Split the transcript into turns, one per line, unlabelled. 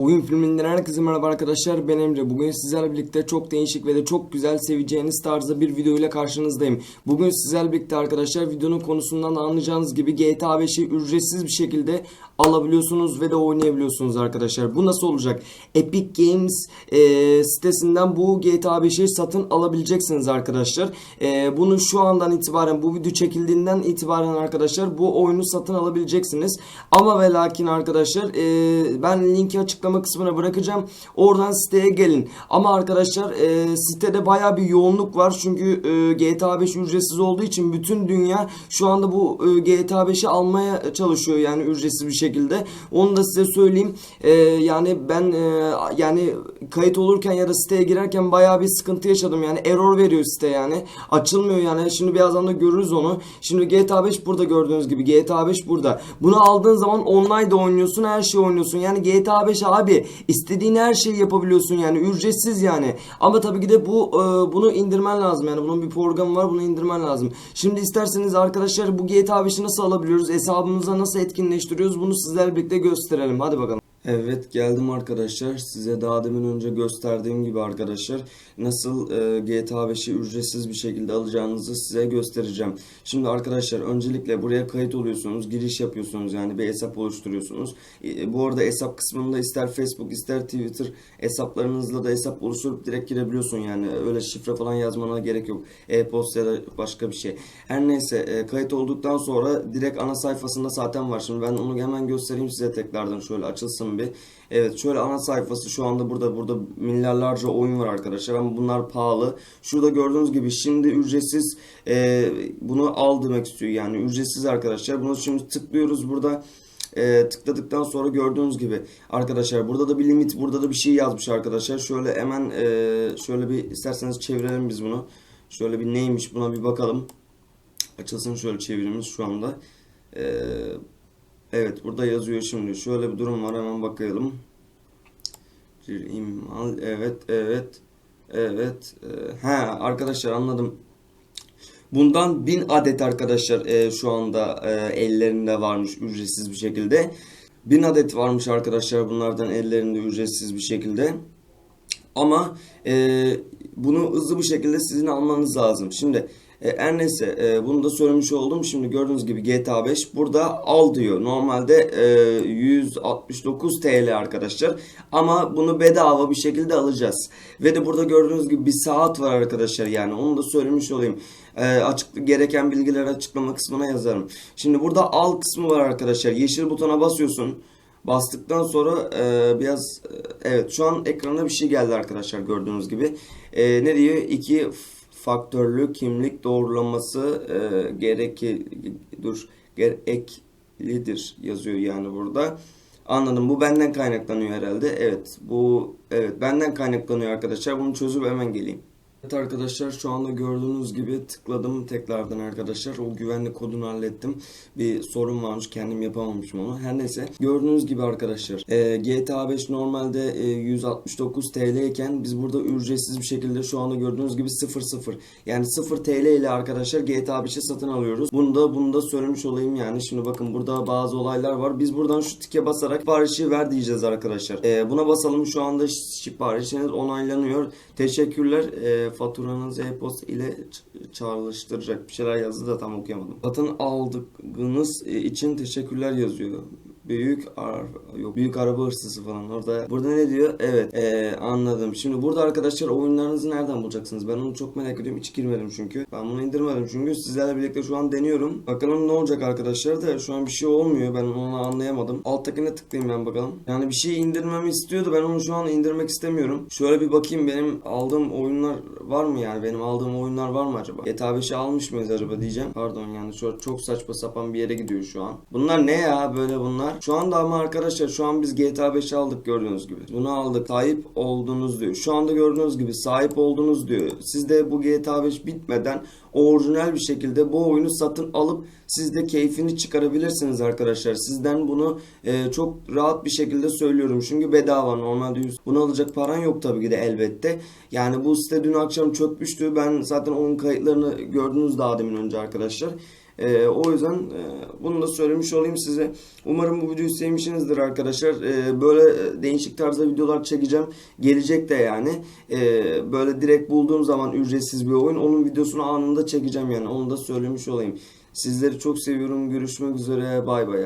Oyun filminden herkese merhaba arkadaşlar ben Emre. Bugün sizlerle birlikte çok değişik ve de çok güzel seveceğiniz tarzda bir video ile karşınızdayım. Bugün sizlerle birlikte arkadaşlar videonun konusundan da anlayacağınız gibi GTA 5'i ücretsiz bir şekilde alabiliyorsunuz ve de oynayabiliyorsunuz arkadaşlar. Bu nasıl olacak? Epic Games e, sitesinden bu GTA 5'i satın alabileceksiniz arkadaşlar. E, bunu şu andan itibaren bu video çekildiğinden itibaren arkadaşlar bu oyunu satın alabileceksiniz. Ama ve lakin arkadaşlar e, ben linki açıklama kısmına bırakacağım. Oradan siteye gelin. Ama arkadaşlar e, sitede baya bir yoğunluk var. Çünkü e, GTA 5 ücretsiz olduğu için bütün dünya şu anda bu e, GTA 5'i almaya çalışıyor yani ücretsiz bir şekilde. Onu da size söyleyeyim. E, yani ben e, yani kayıt olurken ya da siteye girerken baya bir sıkıntı yaşadım. Yani error veriyor site yani. Açılmıyor yani. Şimdi birazdan da görürüz onu. Şimdi GTA 5 burada gördüğünüz gibi. GTA 5 burada. Bunu aldığın zaman online de oynuyorsun. Her şeyi oynuyorsun. Yani GTA 5 abi istediğin her şeyi yapabiliyorsun yani. Ücretsiz yani. Ama tabii ki de bu e, bunu indirmen lazım. Yani bunun bir programı var. Bunu indirmen lazım. Şimdi isterseniz arkadaşlar bu GTA 5'i nasıl alabiliyoruz? Hesabımıza nasıl etkinleştiriyoruz? Bunu sizlerle birlikte gösterelim. Hadi bakalım. Evet geldim arkadaşlar. Size daha demin önce gösterdiğim gibi arkadaşlar nasıl e, GTA 5'i ücretsiz bir şekilde alacağınızı size göstereceğim. Şimdi arkadaşlar öncelikle buraya kayıt oluyorsunuz, giriş yapıyorsunuz yani bir hesap oluşturuyorsunuz. E, bu arada hesap kısmında ister Facebook ister Twitter hesaplarınızla da hesap oluşturup direkt girebiliyorsun yani öyle şifre falan yazmana gerek yok. E-posta ya da başka bir şey. Her neyse e, kayıt olduktan sonra direkt ana sayfasında zaten var. Şimdi ben onu hemen göstereyim size tekrardan şöyle açılsın bir. Evet şöyle ana sayfası şu anda burada burada milyarlarca oyun var arkadaşlar ama bunlar pahalı. Şurada gördüğünüz gibi şimdi ücretsiz e, bunu al demek istiyor yani ücretsiz arkadaşlar. Bunu şimdi tıklıyoruz burada. E, tıkladıktan sonra gördüğünüz gibi arkadaşlar burada da bir limit burada da bir şey yazmış arkadaşlar. Şöyle hemen e, şöyle bir isterseniz çevirelim biz bunu. Şöyle bir neymiş buna bir bakalım. Açılsın şöyle çevirimiz şu anda. Eee Evet burada yazıyor şimdi. Şöyle bir durum var hemen bakalım. Bir imal evet evet evet e, he arkadaşlar anladım. Bundan bin adet arkadaşlar e, şu anda e, ellerinde varmış ücretsiz bir şekilde. Bin adet varmış arkadaşlar bunlardan ellerinde ücretsiz bir şekilde. Ama e, bunu hızlı bir şekilde sizin almanız lazım. Şimdi e, her neyse e, bunu da söylemiş oldum. Şimdi gördüğünüz gibi GTA 5 burada al diyor. Normalde e, 169 TL arkadaşlar. Ama bunu bedava bir şekilde alacağız. Ve de burada gördüğünüz gibi bir saat var arkadaşlar yani. Onu da söylemiş olayım. E, açık, gereken bilgileri açıklama kısmına yazarım. Şimdi burada al kısmı var arkadaşlar. Yeşil butona basıyorsun. Bastıktan sonra e, biraz e, evet şu an ekrana bir şey geldi arkadaşlar gördüğünüz gibi. E, ne diyor? İki faktörlü kimlik doğrulaması e, gereki dur gereklidir yazıyor yani burada. Anladım. Bu benden kaynaklanıyor herhalde. Evet. Bu evet benden kaynaklanıyor arkadaşlar. Bunu çözüp hemen geleyim. Evet arkadaşlar şu anda gördüğünüz gibi tıkladım tekrardan arkadaşlar. O güvenlik kodunu hallettim. Bir sorun varmış kendim yapamamışım onu. Her neyse gördüğünüz gibi arkadaşlar e, GTA 5 normalde e, 169 TL iken biz burada ücretsiz bir şekilde şu anda gördüğünüz gibi 00 yani 0 TL ile arkadaşlar GTA 5'i satın alıyoruz. Bunu da bunu da söylemiş olayım yani. Şimdi bakın burada bazı olaylar var. Biz buradan şu tike basarak siparişi ver diyeceğiz arkadaşlar. E, buna basalım şu anda siparişiniz onaylanıyor. Teşekkürler. E, faturanız e-posta ile çağrıştıracak bir şeyler yazdı da tam okuyamadım. Satın aldığınız için teşekkürler yazıyor. Büyük ar yok büyük araba hırsızı falan orada. Burada ne diyor? Evet ee, anladım. Şimdi burada arkadaşlar oyunlarınızı nereden bulacaksınız? Ben onu çok merak ediyorum. Hiç girmedim çünkü. Ben bunu indirmedim çünkü sizlerle birlikte şu an deniyorum. Bakalım ne olacak arkadaşlar da şu an bir şey olmuyor. Ben onu anlayamadım. Alttakine tıklayayım ben bakalım. Yani bir şey indirmemi istiyordu. Ben onu şu an indirmek istemiyorum. Şöyle bir bakayım benim aldığım oyunlar var mı yani? Benim aldığım oyunlar var mı acaba? GTA 5'i almış mıyız acaba diyeceğim. Pardon yani şu çok saçma sapan bir yere gidiyor şu an. Bunlar ne ya böyle bunlar? Şu anda ama arkadaşlar şu an biz GTA 5'i aldık gördüğünüz gibi. Bunu aldık. Sahip oldunuz diyor. Şu anda gördüğünüz gibi sahip oldunuz diyor. Siz de bu GTA 5 bitmeden orijinal bir şekilde bu oyunu satın alıp siz de keyfini çıkarabilirsiniz arkadaşlar. Sizden bunu e, çok rahat bir şekilde söylüyorum. Çünkü bedava normalde 100. Bunu alacak paran yok tabii ki de elbette. Yani bu site dün akşam çökmüştü. Ben zaten onun kayıtlarını gördünüz daha demin önce arkadaşlar. E, o yüzden e, bunu da söylemiş olayım size. Umarım bu videoyu sevmişsinizdir arkadaşlar. E, böyle değişik tarzda videolar çekeceğim. Gelecek de yani. E, böyle direkt bulduğum zaman ücretsiz bir oyun. Onun videosunu anında çekeceğim yani. Onu da söylemiş olayım. Sizleri çok seviyorum. Görüşmek üzere. Bay bay.